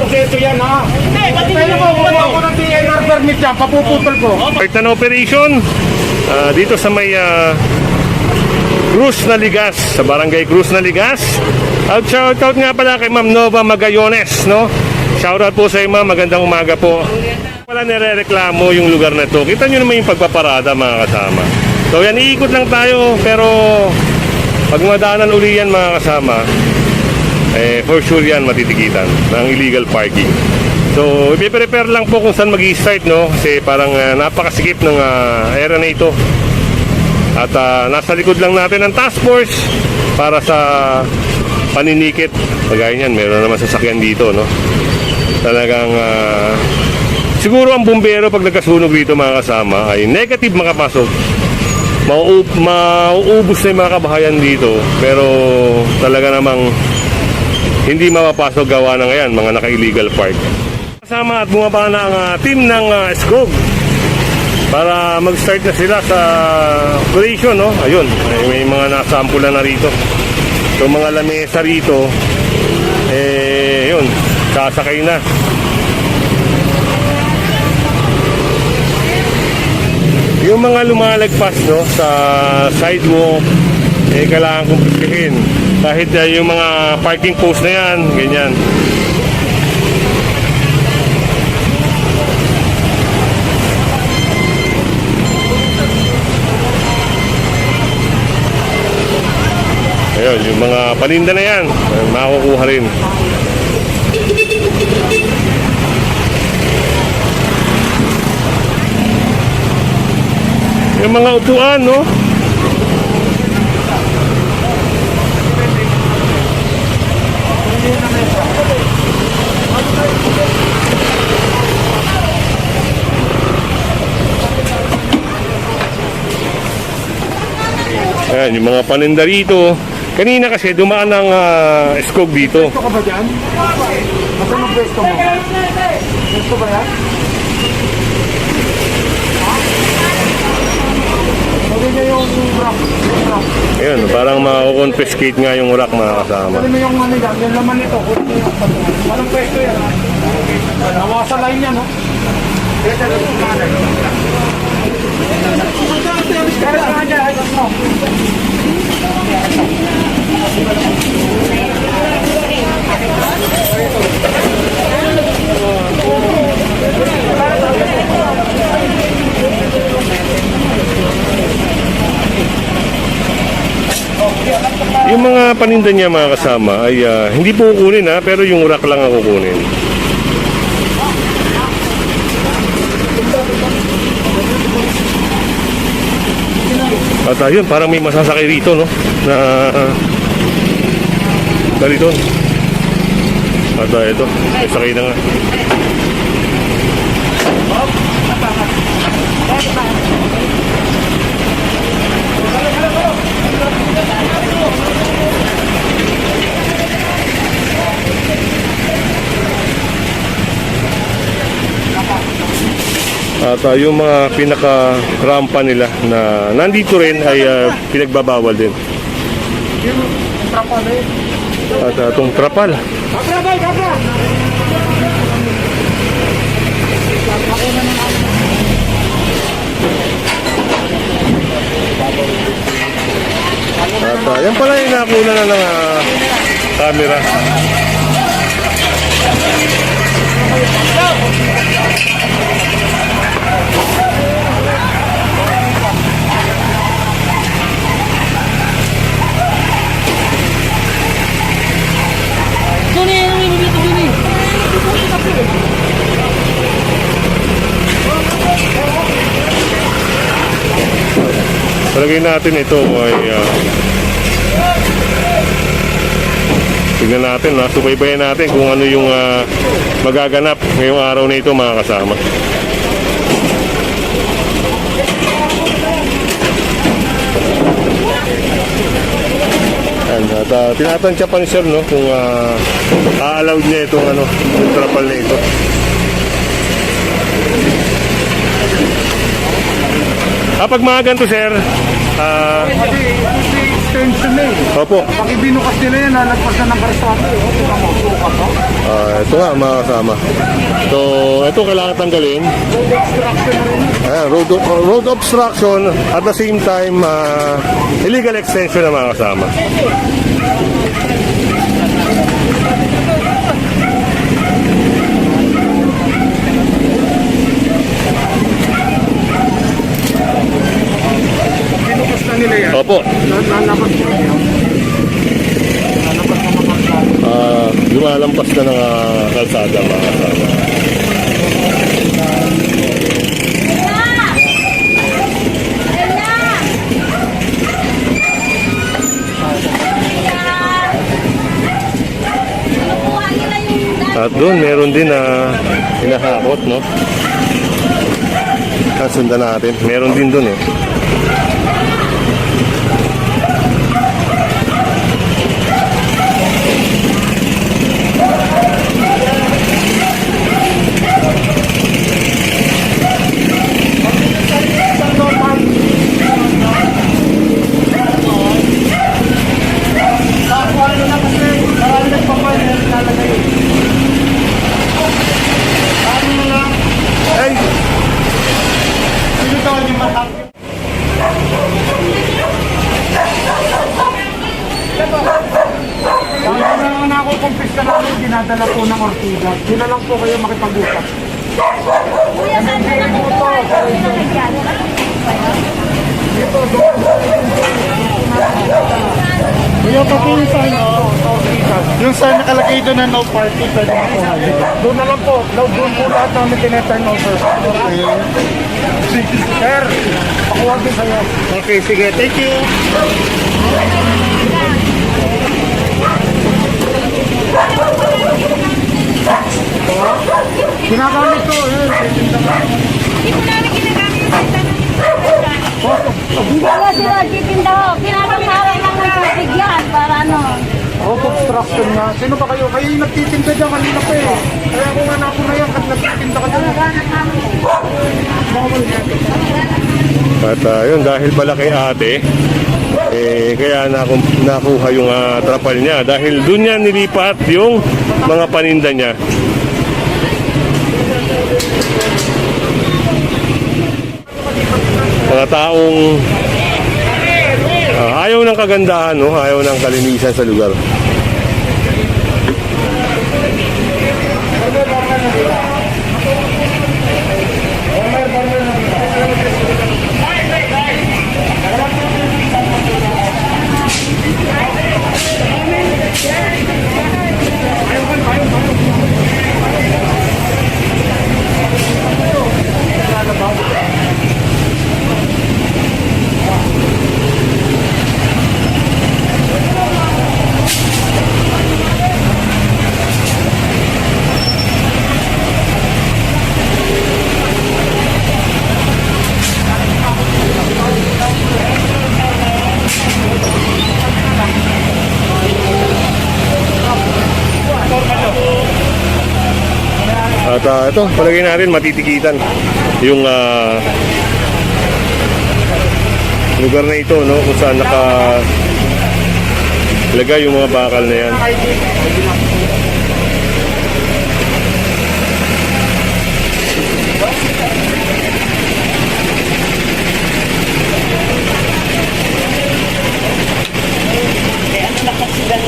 proseso yan ha. Hindi, pati Pero kung kukuha ko ng DNR permit yan, papuputol ko. Part ng operation, uh, dito sa may uh, Cruz na Ligas, sa Barangay Cruz na Ligas. At shoutout nga pala kay Ma'am Nova Magayones, no? Shoutout po sa iyo ma'am, magandang umaga po. Wala nire-reklamo yung lugar na to. Kita nyo naman yung pagpaparada mga kasama. So yan, iikot lang tayo pero pag madaanan uli yan mga kasama, eh, for sure yan matitikitan ng illegal parking. So, i-prepare lang po kung saan mag start no? Kasi parang ah, napakasikip ng ah, area na ito. At ah, nasa likod lang natin ang task force para sa paninikit. Kagaya niyan, meron naman sasakyan dito, no? Talagang ah, siguro ang bumbero pag nagkasunog dito mga kasama ay negative makapasok. Mauub, mauubos na yung mga kabahayan dito pero talaga namang hindi mapapasok gawa ng ngayon mga naka-illegal park. Kasama at bumaba na ang ah, team ng uh, SCOG para mag-start na sila sa operation, no? Ayun, may, may mga nasampula na rito. So mga lamesa rito, eh, yun, sasakay na. Yung mga lumalagpas, no, sa sidewalk, eh, kailangan kumpiskahin. Kahit ah, yung mga parking post na yan, ganyan. Ayun, yung mga paninda na yan, makukuha rin. Yung mga upuan, no? Ayan, yung mga paninda rito. Kanina kasi dumaan ng uh, skog dito. Gusto ka ba dyan? Magkano ang pwesto mo? Gusto ba yan? Sabi niya yung rock. Yung rock. Ayan, parang makakonfiscate nga yung rack mga kasama. Mo yung ano yan, yung laman nito. kung ano yung. Walang pwesto yan. Nawa sa line yan, no? Pero sa kanya, ay, ano? Yung mga niya mga kasama ay ah, hindi po kukunin ha, pero yung rack lang ang kukunin. At ayun, parang may masasakay rito, no? Na na rito. At ah, ito, may sakay na nga. At ah, yung mga pinaka-rampa nila na nandito rin ay ah, pinagbabawal din. At ah, itong trapal. At ah, yan pala yung nakuna na ng ah, camera. Juni, ano? Palagay natin ito ay ah, tignan natin, ha? subaybayan natin kung ano yung ah, magaganap ngayong araw na ito mga kasama. Yan, at uh, tinatansya pa ni sir no, kung uh, a-allowed niya itong ano, yung trapal na ito. Kapag mga ganito sir, ah, Extension na eh. Opo. Pag ibinukas nila yan, lalagpas na ng karsado. O, tingnan mo, sukat o. Ah, ito nga mga kasama. So, ito kailangan tanggalin. Road obstruction na rin. Ayan, road, road obstruction at the same time ah, illegal extension na mga kasama. Nila yan. Opo. Lalabas na yan. Lalabas na ng karsado. Ah, lumalampas na ng ah, kalsada mga kasama. At doon, meron din na hinahakot, no? Kasundan natin. Meron din doon, eh. Ay! Kaya na na ako kumpista namin, dinadala po ng Ortiga. Sila lang po kayo makipag-usap. Kuya, pati yung sign, oh. Yung sign nakalagay doon na no party, pwede mo po Doon na lang po. Doon po lahat namin tineturn over. Sir, pakuha din sa'yo. Okay, sige. Thank you. Ginagamit ko. Eh. Wala sila titinda ho. Pinapasara lang ng tubig yan para ano. Road obstruction nga. Sino ba kayo? Kayo yung nagtitinda dyan kanina pa eh. Kaya kung nga na na yan, kad nagtitinda ka dyan. At ah, yun, dahil pala kay ate, eh, kaya naku, nakuha yung ah, trapal niya. Dahil doon niya nilipat yung mga paninda niya. Mga taong ah, ayaw ng kagandahan, no? ayaw ng kalinisan sa lugar. Ah, ito, palagay natin matitikitan yung ah, lugar na ito, no? Kung saan naka lagay yung mga bakal na yan.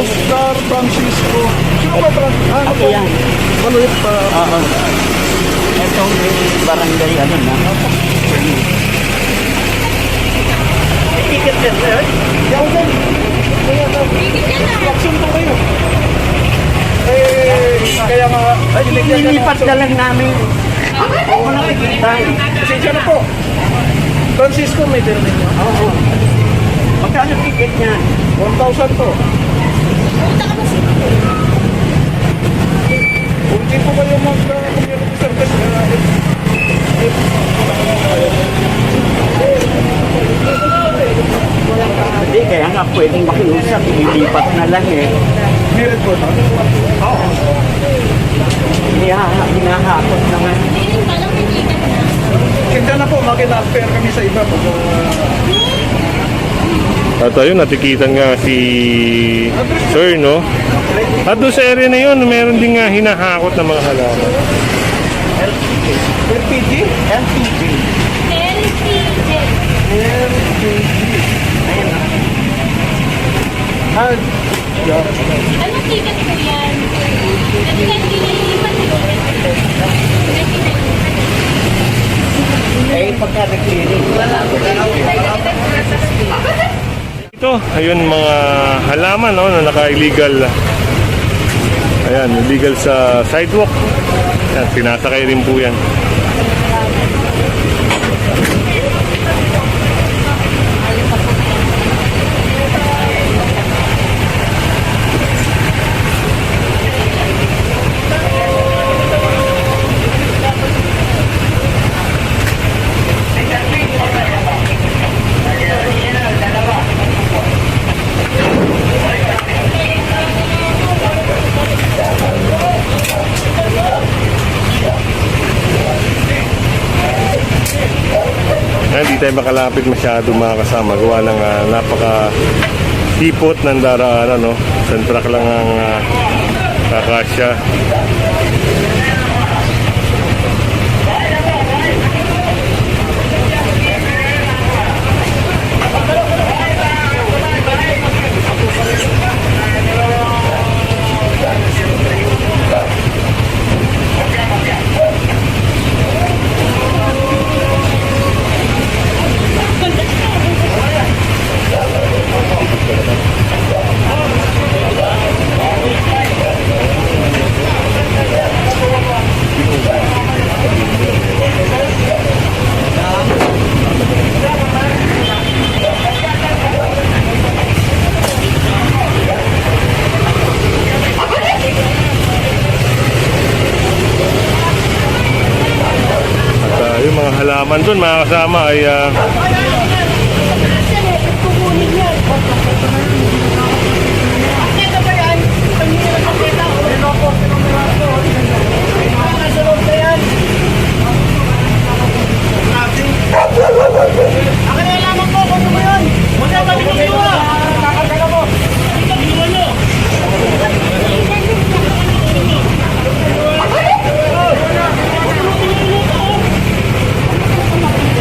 Oscar Francisco. Po? yan. Maluit pa. Oo. Ito yung barangay, ano na. Ticket din, sir. Yaw din. Action po kayo. Eh, kaya nga, Nilipat na lang namin. Oo, nakikita. Pasensya na po. Francisco, may permit niya. Oo. Magkano ticket niya? 1,000 po. Kung di po kayo mag-community service, eh, Hindi, kaya nga pwedeng makiusap. Ililipat na lang eh. meron po na. Oo. Hinaha- Hinahakot naman. Kaya na po, makina-fair kami sa iba. Uh, At ayun, natikitan nga si Sir, no? At doon sa area na yun, meron din nga hinahakot na mga halaman. LPG? LPG. LPG. Ah, Anong ticket po yan? Kasi hindi nalilipat. Kasi nalilipat. eh, pagka nag-clearing. Ito, ayun mga halaman no, na naka-illegal. Ayan, illegal sa sidewalk. Ayan, sinasakay rin po yan. Tayo makalapit masyado mga kasama. Gawa ng ah, napaka sipot ng daraanan, no? Isang truck lang ang ah, kakasya. Halaman doon, mga kasama, ay ah,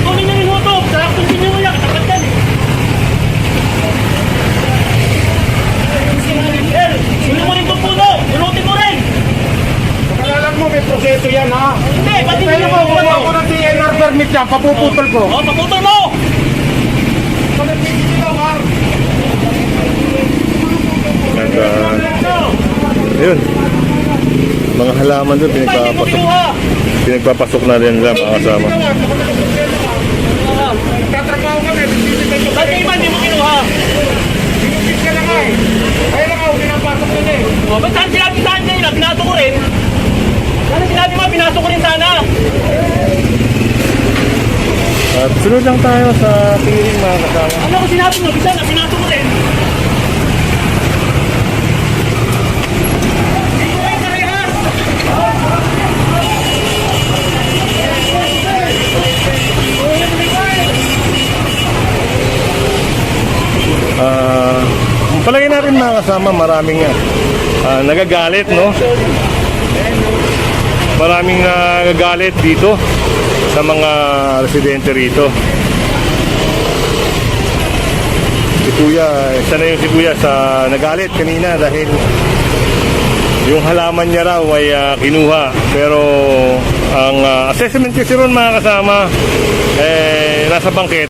Kunin niyo yung hutok. Sarap kung sinyo mo yan. Katapat yan eh. El, Sino mo rin itong puno? Unutin mo rin. Alam mo, may proseso yan ha. Hindi, pati Pero nyo ko, kumuha ko ng DNR permit yan, papuputol ko. O, paputol mo. at, ah, yun. Mga halaman doon, Hindi mo pinagpapasok, pinagpapasok na rin nila mga kasama. Tatrabaho kami, bibigyan ko Ba't yung iba hindi mo kinuha? Binubis ka na nga eh. Kaya lang ako, pinapasok nila eh. O, ba't saan sinabi sa akin? Pinasok ko rin. Sinabi mo? Pinasok ko rin sana. At sunod lang tayo sa piling mga kasama. Ano ko sinabi mo? Bisa na, pinasok ko rin. Ah, palagay natin mga kasama, maraming ah, nagagalit, no? Maraming nagagalit dito sa mga residente rito. Si Kuya, isa na yung si Kuya sa nagalit kanina dahil yung halaman niya raw ay ah, kinuha. Pero ang ah, assessment kasi ron mga kasama, eh, nasa bangket.